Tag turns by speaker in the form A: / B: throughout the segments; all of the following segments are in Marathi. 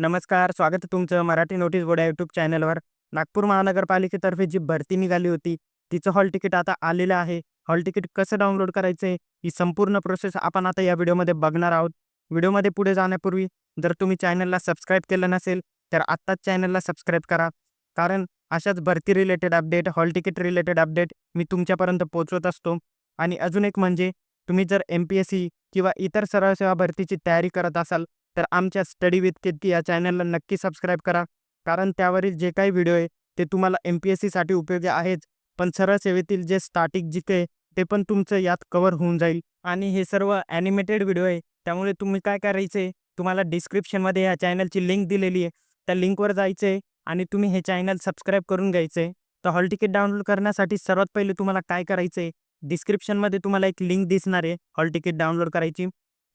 A: नमस्कार स्वागत आहे तुमचं मराठी नोटीस बोर्ड यूट्यूब चॅनलवर. नागपूर महानगरपालिकेतर्फे जी भरती निघाली होती तिचं हॉल तिकीट आता आलेलं आहे. हॉल तिकीट कसं डाउनलोड करायचं आहे ही संपूर्ण प्रोसेस आपण आता या व्हिडिओमध्ये बघणार आहोत. व्हिडिओमध्ये पुढे जाण्यापूर्वी जर तुम्ही चॅनलला सबस्क्राईब केलं नसेल तर आत्ताच चॅनलला सबस्क्राईब करा. कारण अशाच भरती related update hall ticket related update मी तुमच्यापर्यंत पोहोचवत असतो. आणि अजून एक म्हणजे तुम्ही जर एम पी एस सी किंवा इतर सरळ सेवा भरतीची तयारी करत असाल तर आमच्या स्टडी विथ कीर्ती या चॅनलला नक्की सबस्क्राईब करा. कारण त्यावरील जे काही व्हिडिओ आहे ते तुम्हाला एम पी एस सीसाठी उपयोगी आहेच पण सरळ सेवेतील जे स्टार्टिंग जिथे ते पण तुमचं यात कवर होऊन जाईल. आणि हे सर्व ॲनिमेटेड व्हिडिओ आहे त्यामुळे तुम्ही काय करायचे तुम्हाला डिस्क्रिप्शनमध्ये ह्या चॅनलची लिंक दिलेली आहे. त्या लिंकवर जायचे आणि तुम्ही हे चॅनल सबस्क्राईब करून घ्यायचे तर हॉल तिकीट डाउनलोड करण्यासाठी सर्वात पहिले तुम्हाला काय करायचं आहे डिस्क्रिप्शनमध्ये तुम्हाला एक लिंक दिसणार आहे हॉल तिकीट डाउनलोड करायची.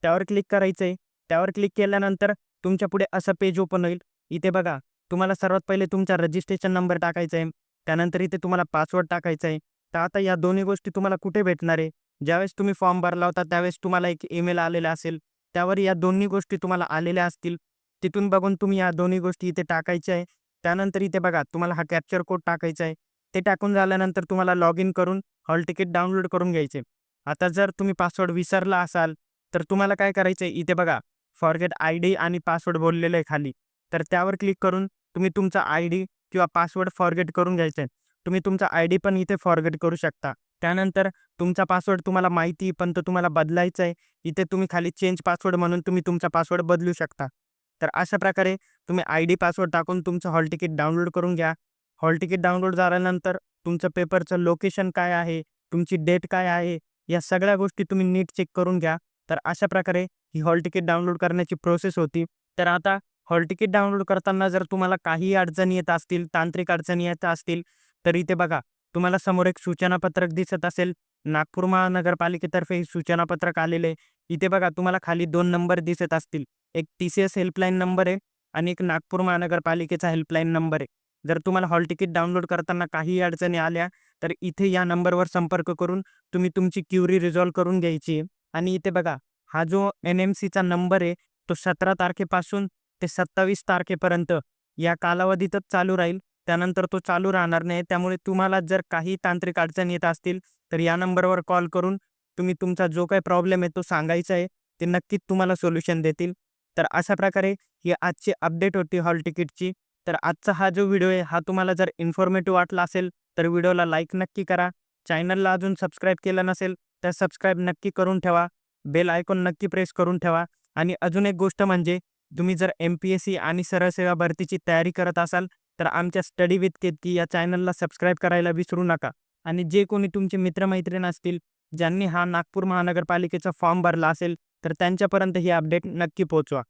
A: त्यावर क्लिक करायचं आहे त्यावर क्लिक केल्यानंतर तुमच्यापुढे असं पेज ओपन होईल. इथे बघा तुम्हाला सर्वात पहिले तुमचा रजिस्ट्रेशन नंबर टाकायचा आहे. त्यानंतर इथे तुम्हाला पासवर्ड टाकायचा आहे. तर आता या दोन्ही गोष्टी तुम्हाला कुठे भेटणार आहे? ज्यावेळेस तुम्ही फॉर्म भरला होता त्यावेळेस तुम्हाला एक ईमेल आलेला असेल. त्यावर या दोन्ही गोष्टी तुम्हाला आलेल्या असतील. तिथून बघून तुम्ही या दोन्ही गोष्टी इथे टाकायच्या आहे. त्यानंतर इथे बघा तुम्हाला हा कॅप्चर कोड टाकायचा आहे. ते टाकून झाल्यानंतर तुम्हाला लॉग इन करून हॉल तिकीट डाउनलोड करून घ्यायचे. आता जर तुम्ही पासवर्ड विसरला असाल तर तुम्हाला काय करायचं आहे इथे बघा फॉरगेट आय डी आणि पासवर्ड बोललेलं आहे खाली. तर त्यावर क्लिक करून तुम्ही तुमचा आय डी किंवा पासवर्ड फॉरगेट करून घ्यायचा. आहे तुम्ही तुमचा आय डी पण इथे फॉरगेट करू शकता. त्यानंतर तुमचा पासवर्ड तुम्हाला माहिती पण तो तुम्हाला बदलायचा आहे. इथे तुम्ही खाली चेंज पासवर्ड म्हणून तुम्ही तुमचा पासवर्ड बदलू शकता. तर अशा प्रकारे तुम्ही आय डी पासवर्ड टाकून तुमचं हॉल तिकीट डाउनलोड करून घ्या. हॉल तिकीट डाउनलोड झाल्यानंतर तुमचं पेपरचं लोकेशन काय आहे तुमची डेट काय आहे या सगळ्या गोष्टी तुम्ही नीट चेक करून घ्या. तर अशा प्रकारे ही हॉल तिकीट डाउनलोड करण्याची प्रोसेस होती. तर आता हॉल तिकीट डाउनलोड करताना जर तुम्हाला काही अडचणी येत असतील तांत्रिक अडचणी येत असतील तर इथे बघा. तुम्हाला समोर एक सूचनापत्रक दिसत असेल. नागपूर महानगरपालिकेतर्फे हे सूचनापत्रक आलेले इथे बघा तुम्हाला खाली दोन नंबर दिसत असतील. एक T C S helpline number आहे आणि एक नागपूर महानगरपालिकेचा हेल्पलाईन नंबर आहे. जर तुम्हाला हॉल तिकीट डाउनलोड करताना काही अडचणी आल्या तर इथे या नंबरवर संपर्क करून तुम्ही तुमची क्युरी रिझॉल्व करून घ्यायची आहे. आणि इथे बघा हा जो एन एम सीचा नंबर आहे तो सतरा तारखेपासून ते सत्तावीस तारखेपर्यंत या कालावधीतच चालू राहील. त्यानंतर तो चालू राहणार नाही. त्यामुळे तुम्हाला जर काही तांत्रिक अडचणी येत असतील तर या नंबरवर कॉल करून तुम्ही तुमचा जो काही प्रॉब्लेम आहे तो सांगायचा आहे. ते नक्कीच तुम्हाला सोल्युशन देतील. तर अशा प्रकारे ही आजची अपडेट होती हॉल तिकीटची. तर आजचा हा जो व्हिडिओ आहे हा तुम्हाला जर इन्फॉर्मेटिव्ह वाटला असेल तर व्हिडिओला लाईक नक्की करा. चॅनलला अजून सबस्क्राईब केलं नसेल तर सबस्क्राईब नक्की करून ठेवा. बेल आयकॉन नक्की प्रेस करून ठेवा. आणि अजून एक गोष्ट म्हणजे तुम्ही जर एम पी एस सी आणि सरळसेवा भरतीची तयारी करत असाल तर आमच्या स्टडी विथ केतकी या चॅनलला सबस्क्राईब करायला विसरू नका. आणि जे कोणी तुमचे मित्रमैत्रीण असतील ज्यांनी हा नागपूर महानगरपालिकेचा फॉर्म भरला असेल तर त्यांच्यापर्यंत ही अपडेट नक्की पोहोचवा.